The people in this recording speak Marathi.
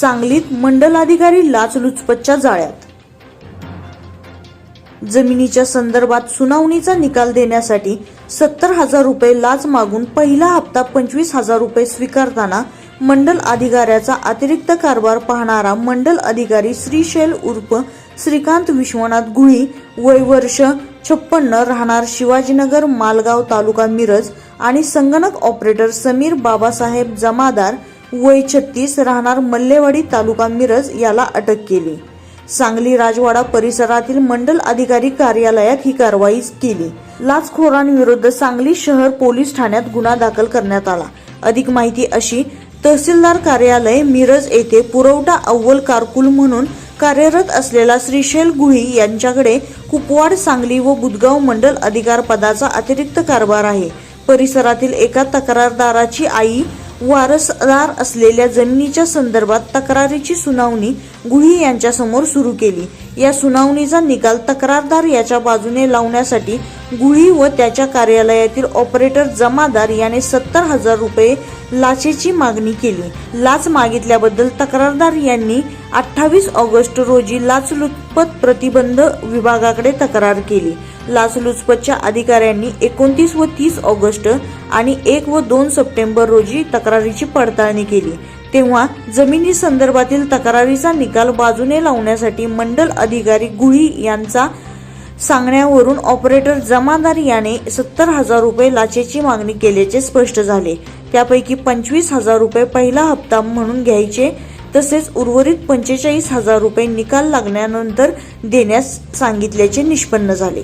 सांगलीत मंडलाधिकारी लाचलुचपतच्या जाळ्यात. जमिनीच्या संदर्भात सुनावणीचा निकाल देण्यासाठी सत्तर हजार रुपये लाच मागून पहिला हप्ता पंचवीस हजार रुपये स्वीकारताना मंडल अधिकाऱ्याचा अतिरिक्त कारभार पाहणारा मंडल अधिकारी श्रीशैल उर्फ श्रीकांत विश्वनाथ गुळी वय वर्ष छप्पन्न राहणार शिवाजीनगर मालगाव तालुका मिरज आणि संगणक ऑपरेटर समीर बाबासाहेब जमादार वय छत्तीस राहणार मल्लेवाडी तालुका मिरज याला अटक केली. सांगली राजवाडा परिसरातील मंडल अधिकारी कार्यालयात ही कारवाई केली. लाचखोरांविरुद्ध सांगली शहर पोलीस ठाण्यात गुन्हा दाखल करण्यात आला. अधिक माहिती अशी तहसीलदार कार्यालय मिरज येथे पुरवठा अव्वल कारकुल म्हणून कार्यरत असलेला श्रीशैल गुही यांच्याकडे कुपवाड सांगली व बुदगाव मंडल अधिकार पदाचा अतिरिक्त कारभार आहे. परिसरातील एका तक्रारदाराची आई वारसदार असलेल्या जमिनीच्या संदर्भात तक्रारीची सुनावणी गुही यांच्यासमोर सुरू केली. या सुनावणीचा निकाल तक्रारदार याच्या बाजूने लावण्यासाठी गुळी व त्याच्या कार्यालयातील ऑपरेटर जमादार याने सत्तर हजार रुपये लाचेची मागणी केली. लाच मागितल्याबद्दल तक्रारदार यांनी अठ्ठावीस ऑगस्ट रोजी लाचलुचपत प्रतिबंध विभागाकडे तक्रार केली. लाचलुचपतच्या अधिकाऱ्यांनी एकोणतीस व तीस ऑगस्ट आणि एक व दोन सप्टेंबर रोजी तक्रारीची पडताळणी केली. तेव्हा जमिनी संदर्भातील तक्रारीचा निकाल बाजूने लावण्यासाठी मंडल अधिकारी गुळी यांचा सांगण्यावरून ऑपरेटर जमादार याने सत्तर हजार रुपये लाचेची मागणी केल्याचे स्पष्ट झाले. त्यापैकी पंचवीस हजार रुपये पहिला हप्ता म्हणून घ्यायचे तसेच उर्वरित पंचेचाळीस हजार रुपये निकाल लागल्यानंतर देण्यास सांगितल्याचे निष्पन्न झाले.